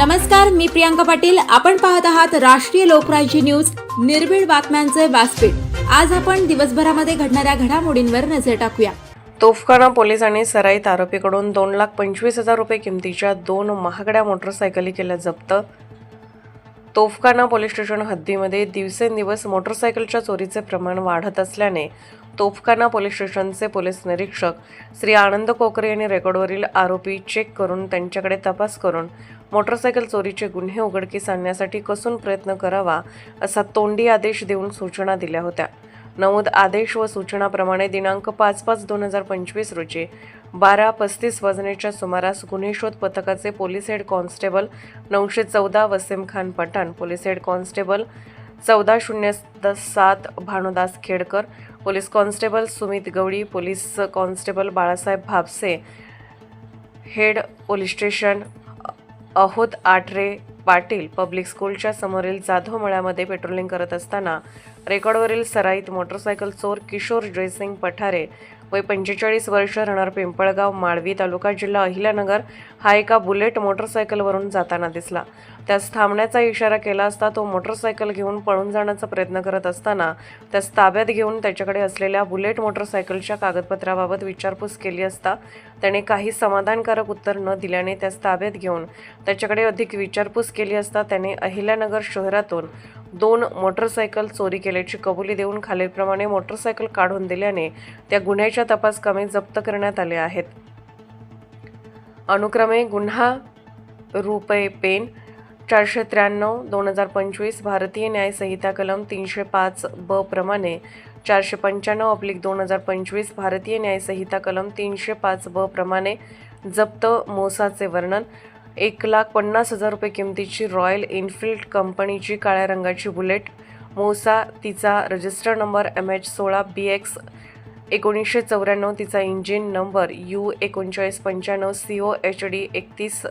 नमस्कार मी प्रियांका पाटील. आपण पाहत आहात राष्ट्रीय लोकराज्य न्यूज. निर्भीड बातम्यांचे व्यासपीठ. आज आपण दिवसभरामध्ये घडणाऱ्या घडामोडींवर नजर टाकूया. तोफखाना पोलिसांनी सराईत आरोपीकडून दोन लाख पंचवीस हजार रुपये किमतीच्या दोन महागड्या मोटरसायकली केल्या जप्त. तोफखाना पोलीस स्टेशन हद्दीमध्ये दिवसेंदिवस मोटरसायकलच्या चोरीचे प्रमाण वाढत असल्याने तोफखाना पोलीस स्टेशनचे पोलीस निरीक्षक श्री आनंद कोकरे यांनी रेकॉर्डवरील आरोपी चेक करून त्यांच्याकडे तपास करून मोटरसायकल चोरीचे गुन्हे उघडकीस आणण्यासाठी कसून प्रयत्न करावा असा तोंडी आदेश देऊन सूचना दिल्या होत्या. नमूद आदेश व सूचनाप्रमाणे दिनांक पाच पाच दोन हजार पंचवीस रोजी बारा पस्तीस वाजण्याच्या सुमारास गुन्हे शोध पथकाचे पोलीस हेड कॉन्स्टेबल नऊशे चौदा Wasim Khan Pathan police head constable चौदा शून्य द- सात Bhanudas Khedkar police constable Sumit Gawali police constable Balasaheb Bhapse head police station अहोत Athare Patil public स्कूलच्या समोरील जाधव मळ्यामध्ये पेट्रोलिंग करत असताना रेकॉर्डवरील सराईत मोटरसायकल चोर किशोर जयसिंग पठारे वय पंचेचाळीस वर्ष राहणार पिंपळगाव माळवी तालुका जिल्हा अहिल्यानगर हा एका बुलेट मोटरसायकलवरून जाताना दिसला. त्यास थांबण्याचा इशारा केला असता तो मोटरसायकल घेऊन पळून जाण्याचा प्रयत्न करत असताना त्यास ताब्यात घेऊन त्याच्याकडे असलेल्या बुलेट मोटरसायकलच्या कागदपत्राबाबत विचारपूस केली असता त्याने काही समाधानकारक उत्तर न दिल्याने त्यास ताब्यात घेऊन त्याच्याकडे अधिक विचारपूस केली असता त्याने अहिल्यानगर शहरातून दोन मोटरसायकल चोरी केल्याची कबुली देऊन खालीलप्रमाणे मोटरसायकल काढून दिल्याने त्या गुन्ह्याच्या तपास कामे जप्त करण्यात आले आहेत. अनुक्रमे गुन्हा रुपये पेन चारशे त्र्याण्णव दोन हजार पंचवीस भारतीय न्यायसंहिता कलम तीनशे पाच ब प्रमाणे चारशे पंच्याण्णव अब्लिक दोन हजार पंचवीस भारतीय न्यायसंहिता कलम तीनशे पाच ब प्रमाणे जप्त मोसाचे वर्णन एक लाख पन्नास हजार रुपये किमतीची रॉयल एनफिल्ड कंपनीची काळ्या रंगाची बुलेट मोसा तिचा रजिस्टर नंबर एम एच सोळा बी एक्स एकोणीसशे चौऱ्याण्णव तिचा इंजिन नंबर यू एकोणचाळीस पंच्याण्णव सी ओ एच डी एकतीस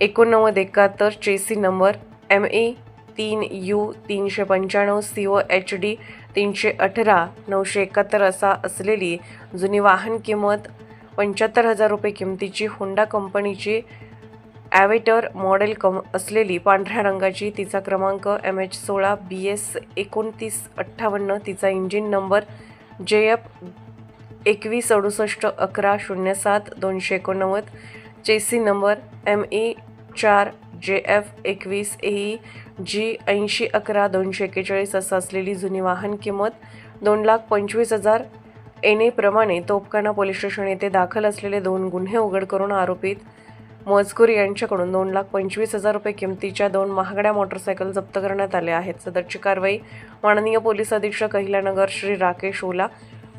एकोणनव्वद एकाहत्तर चेसी नंबर एम ए तीन यू तीनशे पंच्याण्णव सी ओ एच डी तीनशे अठरा नऊशे एकाहत्तर असा असलेली जुनी वाहन किंमत पंच्याहत्तर हजार रुपये किमतीची होंडा कंपनीची ॲवेटर मॉडेल कम असलेली पांढऱ्या रंगाची तिचा क्रमांक एम एच सोळा बी एस एकोणतीस अठ्ठावन्न तिचा इंजिन नंबर जे एफ एकवीस अडुसष्ट अकरा शून्य सात दोनशे एकोणनव्वद चेसी नंबर एम ए चार जे एफ एकवीस ए जी ऐंशी अकरा दोनशे एक्केचाळीस असं असलेली जुनी वाहन किंमत दोन लाख पंचवीस हजार. एन एप्रमाणे तोपखाना पोलीस स्टेशन येथे दाखल असलेले दोन गुन्हे उघड करून आरोपित मजकूर यांच्याकडून दोन लाख पंचवीस हजार रुपये किमतीच्या दोन महागड्या मोटरसायकल जप्त करण्यात आल्या आहेत. सदरची कारवाई माननीय पोलीस अधीक्षक अहिल्यानगर श्री राकेश ओला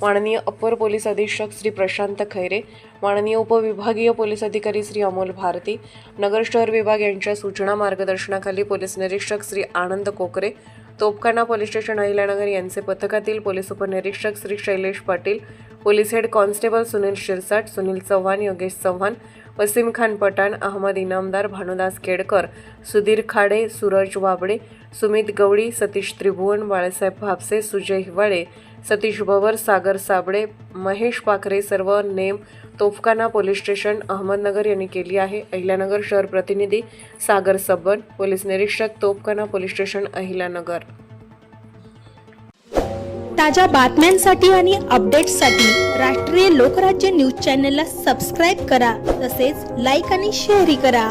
माननीय अपर पोलीस अधीक्षक श्री प्रशांत खैरे माननीय उपविभागीय पोलीस अधिकारी श्री अमोल भारती नगर शहर विभाग यांच्या सूचना मार्गदर्शनाखाली पोलीस निरीक्षक श्री आनंद कोकरे तोपखाना पोलीस स्टेशन अहिल्यानगर यांचे पथकातील पोलीस उपनिरीक्षक Shri Shailesh Patil police head constable Sunil Shirsat Sunil Chavan Yogesh Chavan Wasim Khan Pathan Ahmed Inamdar Bhanudas Kedkar Sudhir Khade Suraj Wabde Sumit Gawali Satish Tribhuvan Balasaheb Bhapse Sujay Hiwale Satish Bhavar Sagar Sable Mahesh Pakhare सर्व नेम Topkhana police station Ahmednagar यांनी केली आहे. अहिल्यानगर शहर प्रतिनिधी सागर Sabban police निरीक्षक तोफखाना police station Ahilyanagar. ताज्या बातम्यांसाठी आणि अपडेट्ससाठी राष्ट्रीय लोकराज्य न्यूज चॅनलला सबस्क्राईब करा. तसेच लाईक आणि शेअरही करा.